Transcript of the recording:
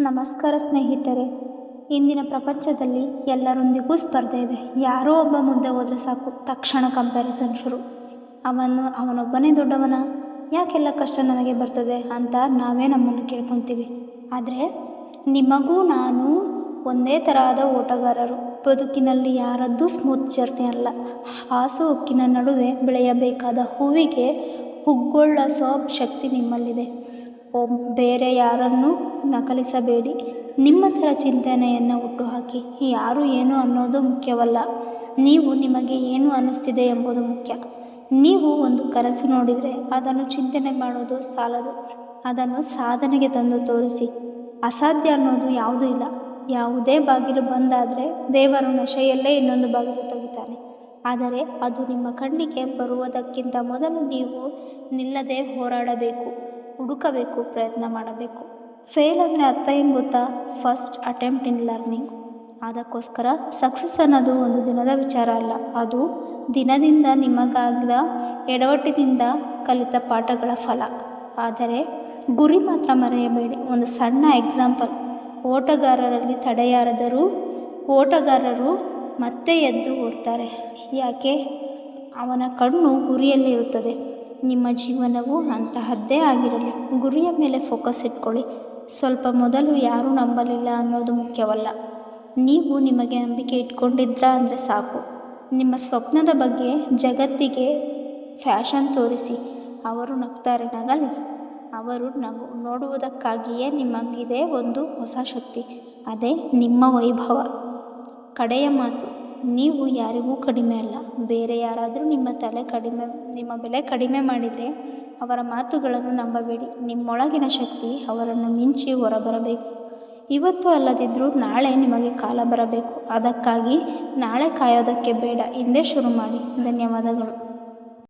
ನಮಸ್ಕಾರ ಸ್ನೇಹಿತರೆ, ಇಂದಿನ ಪ್ರಪಂಚದಲ್ಲಿ ಎಲ್ಲರೊಂದಿಗೂ ಸ್ಪರ್ಧೆ ಇದೆ. ಯಾರೋ ಒಬ್ಬ ಮುಂದೆ ಹೋದರೆ ಸಾಕು, ತಕ್ಷಣ ಕಂಪ್ಯಾರಿಸನ್ ಶುರು. ಅವನು ಅವನೊಬ್ಬನೇ ದೊಡ್ಡವನ, ಯಾಕೆಲ್ಲ ಕಷ್ಟ ನನಗೆ ಬರ್ತದೆ ಅಂತ ನಾವೇ ನಮ್ಮನ್ನು ಕೇಳ್ಕೊತೀವಿ. ಆದರೆ, ನಿಮಗೂ ನಾನು ಒಂದೇ ತರಹದ ಓಟಗಾರರು. ಬದುಕಿನಲ್ಲಿ ಯಾರದ್ದೂ ಸ್ಮೂತ್ ಜರ್ನಿ ಅಲ್ಲ. ಹಾಸು ಉಕ್ಕಿನ ನಡುವೆ ಬೆಳೆಯಬೇಕಾದ ಹೂವಿಗೆ ಹುಗ್ಗೊಳ್ಳ ಸೋಪ್ ಶಕ್ತಿ ನಿಮ್ಮಲ್ಲಿದೆ. ಬೇರೆ ಯಾರನ್ನೂ ನಕಲಿಸಬೇಡಿ. ನಿಮ್ಮ ಥರ ಚಿಂತನೆಯನ್ನು ಹುಟ್ಟುಹಾಕಿ. ಯಾರು ಏನು ಅನ್ನೋದು ಮುಖ್ಯವಲ್ಲ. ನೀವು ನಿಮಗೆ ಏನು ಅನ್ನಿಸ್ತಿದೆ ಎಂಬುದು ಮುಖ್ಯ. ನೀವು ಒಂದು ಕನಸು ನೋಡಿದರೆ ಅದನ್ನು ಚಿಂತನೆ ಮಾಡೋದು ಸಾಲದು. ಅದನ್ನು ಸಾಧನೆಗೆ ತಂದು ತೋರಿಸಿ. ಅಸಾಧ್ಯ ಅನ್ನೋದು ಯಾವುದೂ ಇಲ್ಲ. ಯಾವುದೇ ಬಾಗಿಲು ಬಂದಾದರೆ ದೇವರು ನಶೆಯಲ್ಲೇ ಇನ್ನೊಂದು ಬಾಗಿಲು ತೆಗಿತಾನೆ. ಆದರೆ ಅದು ನಿಮ್ಮ ಕಣ್ಣಿಗೆ ಬರುವುದಕ್ಕಿಂತ ಮೊದಲು ನೀವು ನಿಲ್ಲದೆ ಹೋರಾಡಬೇಕು. ಹುಡುಕಬೇಕು, ಪ್ರಯತ್ನ ಮಾಡಬೇಕು. ಫೇಲ್ ಅಂದರೆ ಅರ್ಥ ಏನು ಗೊತ್ತಾ? First attempt in learning. ಅದಕ್ಕೋಸ್ಕರ ಸಕ್ಸಸ್ ಅನ್ನೋದು ಒಂದು ದಿನದ ವಿಚಾರ ಅಲ್ಲ. ಅದು ದಿನದಿಂದ ನಿಮಗಾಗದ ಎಡವಟ್ಟಿನಿಂದ ಕಲಿತ ಪಾಠಗಳ ಫಲ. ಆದರೆ ಗುರಿ ಮಾತ್ರ ಮರೆಯಬೇಡಿ. ಒಂದು ಸಣ್ಣ ಎಕ್ಸಾಂಪಲ್ ಓಟಗಾರರಲ್ಲಿ ತಡೆಯಾರದರೂ, ಓಟಗಾರರು ಮತ್ತೆ ಎದ್ದು ಓಡ್ತಾರೆ. ಯಾಕೆ? ಅವನ ಕಣ್ಣು ಗುರಿಯಲ್ಲಿರುತ್ತದೆ. ನಿಮ್ಮ ಜೀವನವು ಅಂತಹದ್ದೇ ಆಗಿರಲಿ. ಗುರಿಯ ಮೇಲೆ ಫೋಕಸ್ ಇಟ್ಕೊಳ್ಳಿ. ಸ್ವಲ್ಪ ಮೊದಲು ಯಾರೂ ನಂಬಲಿಲ್ಲ ಅನ್ನೋದು ಮುಖ್ಯವಲ್ಲ. ನೀವು ನಿಮಗೆ ನಂಬಿಕೆ ಇಟ್ಕೊಂಡಿದ್ರಾ ಅಂದರೆ ಸಾಕು. ನಿಮ್ಮ ಸ್ವಪ್ನದ ಬಗ್ಗೆ ಜಗತ್ತಿಗೆ ಫ್ಯಾಷನ್ ತೋರಿಸಿ. ಅವರು ನಗ್ತಾರೆ, ನಗಲಿ. ಅವರು ನಗು, ನೋಡುವುದಕ್ಕಾಗಿಯೇ ನಿಮಗಿದೆ ಒಂದು ಹೊಸ ಶಕ್ತಿ. ಅದೇ ನಿಮ್ಮ ವೈಭವ. ಕಡೆಯ ಮಾತು. ನೀವು ಯಾರಿಗೂ ಕಡಿಮೆ ಅಲ್ಲ. ಬೇರೆ ಯಾರಾದರೂ ನಿಮ್ಮ ತಲೆ ಕಡಿಮೆ, ನಿಮ್ಮ ಬೆಲೆ ಕಡಿಮೆ ಮಾಡಿದರೆ ಅವರ ಮಾತುಗಳನ್ನು ನಂಬಬೇಡಿ. ನಿಮ್ಮೊಳಗಿನ ಶಕ್ತಿ ಅವರನ್ನು ಮಿಂಚಿ ಹೊರಬರಬೇಕು. ಇವತ್ತು ಅಲ್ಲದಿದ್ದರೂ ನಾಳೆ ನಿಮಗೆ ಕಾಲ ಬರಬೇಕು. ಅದಕ್ಕಾಗಿ ನಾಳೆ ಕಾಯೋದಕ್ಕೆ ಬೇಡ. ಇಂದೇ ಶುರು ಮಾಡಿ. ಧನ್ಯವಾದಗಳು.